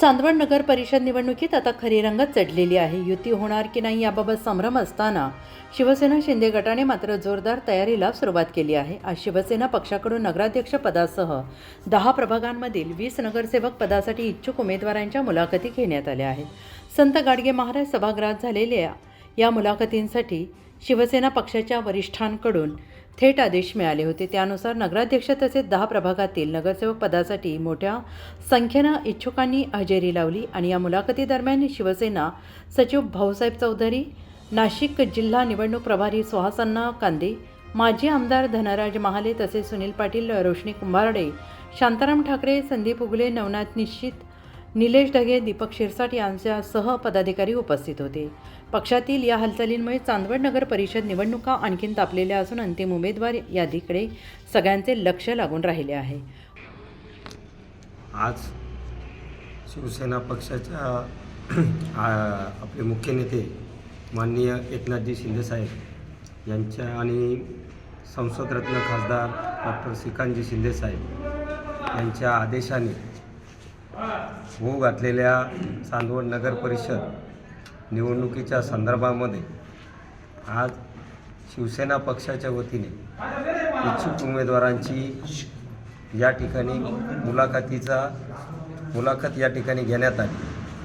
चांदवड नगर परिषद निवडणुकीत आता खरी रंगत चढलेली आहे. युती होणार की नाही याबाबत संभ्रम असताना शिवसेना शिंदे गटाने मात्र जोरदार तयारीला सुरुवात केली आहे. आज शिवसेना पक्षाकडून नगराध्यक्ष पदासह दहा प्रभागांमधील वीस नगरसेवक पदासाठी इच्छुक उमेदवारांच्या मुलाखती घेण्यात आल्या आहेत. संत गाडगे महाराज सभागृहात झालेल्या या मुलाखतींसाठी शिवसेना पक्षाच्या वरिष्ठांकडून थेट आदेश मिळाले होते. त्यानुसार नगराध्यक्ष तसेच दहा प्रभागातील नगरसेवक पदासाठी मोठ्या संख्येनं इच्छुकांनी हजेरी लावली आणि या मुलाखतीदरम्यान शिवसेना सचिव भाऊसाहेब चौधरी नाशिक जिल्हा निवडणूक प्रभारी सुहासन्ना कांदे माजी आमदार धनराज महाले तसेच सुनील पाटील रोशनी कुंभारडे शांताराम ठाकरे संदीप उगले नवनाथ निश्चित निलेश ढगे दीपक शिरसाट यांच्यासह पदाधिकारी उपस्थित होते. पक्षातील या हालचालींमुळे चांदवड नगर परिषद निवडणुका आणखीन तापलेल्या असून अंतिम उमेदवार यादीकडे सगळ्यांचे लक्ष लागून राहिले आहे. आज शिवसेना पक्षाच्या आपले मुख्य नेते माननीय एकनाथजी शिंदेसाहेब यांच्या आणि संसदरत्न खासदार डॉक्टर श्रीकांतजी शिंदेसाहेब यांच्या आदेशाने होऊ घातलेल्या चांदवड नगर परिषद निवडणुकीच्या संदर्भामध्ये आज शिवसेना पक्षाच्या वतीने इच्छुक उमेदवारांची या ठिकाणी मुलाखतीचा मुलाखत या ठिकाणी घेण्यात आली.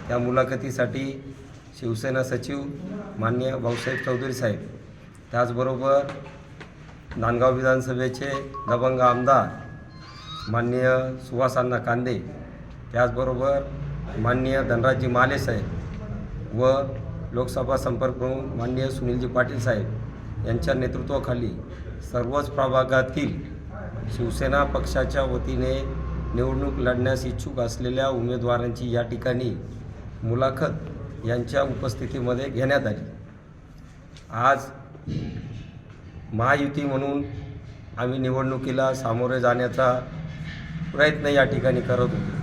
त्या मुलाखतीसाठी शिवसेना सचिव मान्य भाऊसाहेब चौधरी साहेब त्याचबरोबर नांदगाव विधानसभेचे दबंग आमदार माननीय सुहासांना कांदे त्याचबरोबर माननीय धनराजजी माले साहेब व लोकसभा संपर्क प्रमुख माननीय सुनीलजी पाटील साहेब यांच्या नेतृत्वाखाली सर्वच प्रभागातील शिवसेना पक्षाच्या वतीने निवडणूक लढण्यास इच्छुक असलेल्या उमेदवारांची या ठिकाणी मुलाखत यांच्या उपस्थितीमध्ये घेण्यात आली. आज महायुती म्हणून आम्ही निवडणुकीला सामोरे जाण्याचा प्रयत्न या ठिकाणी करत होतो.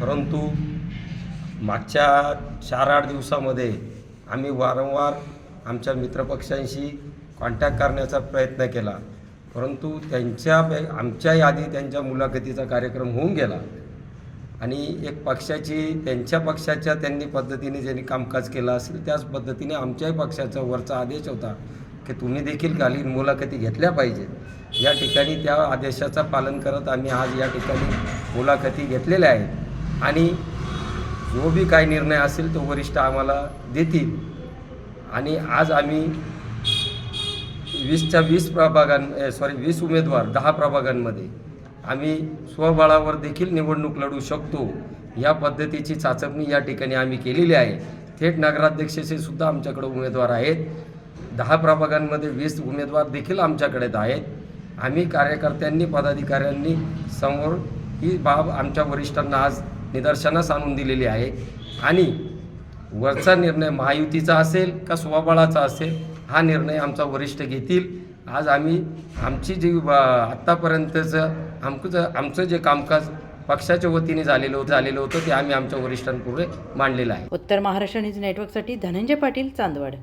परंतु मागच्या चार आठ दिवसामध्ये आम्ही वारंवार आमच्या मित्रपक्षांशी कॉन्टॅक्ट करण्याचा प्रयत्न केला. परंतु त्यांच्या आमच्या यादी त्यांच्या मुलाखतीचा कार्यक्रम होऊन गेला. आणि एक पक्षाची त्यांच्या पक्षाच्या त्यांनी पद्धतीने ज्यांनी कामकाज केलं असेल त्याच पद्धतीने आमच्याही पक्षाचा वरचा आदेश होता की तुम्ही देखील खाली मुलाखती घेतल्या पाहिजेत या ठिकाणी त्या आदेशाचं पालन करत आम्ही आज या ठिकाणी मुलाखती घेतलेल्या आहेत. आणि जो बी काय निर्णय असेल तो वरिष्ठ आम्हाला देतील. आणि आज आम्ही वीसच्या वीस प्रभागां सॉरी वीस उमेदवार दहा प्रभागांमध्ये आम्ही स्वबळावर देखील निवडणूक लढू शकतो. या पद्धतीची चाचपणी या ठिकाणी आम्ही केलेली आहे. थेट नगराध्यक्षाचे सुद्धा आमच्याकडे उमेदवार आहेत. दहा प्रभागांमध्ये वीस उमेदवार देखील आमच्याकडेच आहेत. आम्ही कार्यकर्त्यांनी पदाधिकाऱ्यांनी समोर ही बाब आमच्या वरिष्ठांना आज निदर्शनास आणून दिलेली आहे. आणि वरचा निर्णय महायुतीचा असेल का स्वबळाचा असेल हा निर्णय आमचा वरिष्ठ घेतील. आज आम्ही आमची जी आत्तापर्यंतचं आमचं आमचं जे कामकाज पक्षाच्या वतीने झालेलं होतं झालेलं होतं ते आम्ही आमच्या वरिष्ठांपुढे मांडलेलं आहे. उत्तर महाराष्ट्र न्यूज नेटवर्कसाठी धनंजय पाटील चांदवड.